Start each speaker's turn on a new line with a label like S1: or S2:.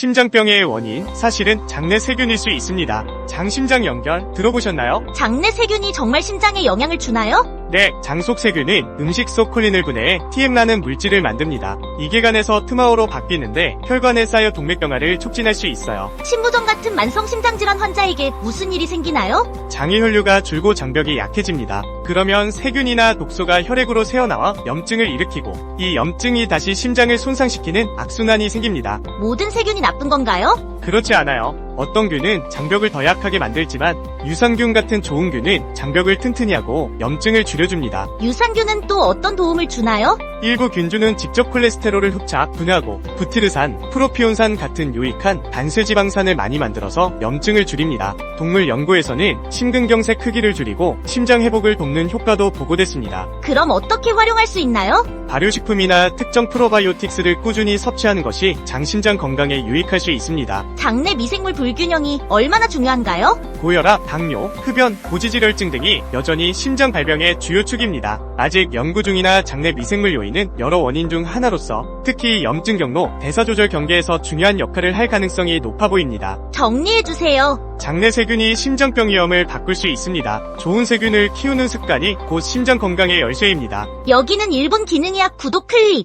S1: 심장병의 원인, 사실은 장내 세균일 수 있습니다. 장심장 연결 들어보셨나요?
S2: 장내 세균이 정말 심장에 영향을 주나요?
S1: 네, 장속 세균은 음식 속 콜린을 분해해 TM라는 물질을 만듭니다. 이게 간에서 트마오로 바뀌는데 혈관에 쌓여 동맥경화를 촉진할 수 있어요.
S2: 신부전 같은 만성 심장질환 환자에게 무슨 일이 생기나요?
S1: 장의 혈류가 줄고 장벽이 약해집니다. 그러면 세균이나 독소가 혈액으로 새어나와 염증을 일으키고 이 염증이 다시 심장을 손상시키는 악순환이 생깁니다.
S2: 모든 세균이 나쁜 건가요?
S1: 그렇지 않아요. 어떤 균은 장벽을 더 약하게 만들지만 유산균 같은 좋은 균은 장벽을 튼튼히 하고 염증을 줄여줍니다.
S2: 유산균은 또 어떤 도움을 주나요?
S1: 일부 균주는 직접 콜레스테롤을 흡착, 분해하고 부티르산, 프로피온산 같은 유익한 단수지방산을 많이 만들어서 염증을 줄입니다. 동물 연구에서는 심근경색 크기를 줄이고 심장 회복을 돕는 효과도 보고됐습니다.
S2: 그럼 어떻게 활용할 수 있나요?
S1: 발효식품이나 특정 프로바이오틱스를 꾸준히 섭취하는 것이 장심장 건강에 유익할 수 있습니다.
S2: 장내 미생물 불균형이 얼마나 중요한가요?
S1: 고혈압, 당뇨, 흡연, 고지질혈증 등이 여전히 심장 발병의 주요 축입니다. 아직 연구 중이나 장내 미생물 요인은 여러 원인 중 하나로서 특히 염증 경로, 대사조절 경계에서 중요한 역할을 할 가능성이 높아 보입니다.
S2: 정리해주세요.
S1: 장내 세균이 심장병 위험을 바꿀 수 있습니다. 좋은 세균을 키우는 습관이 곧 심장 건강의 열쇠입니다.
S2: 여기는 일본 기능의학 구독 클립.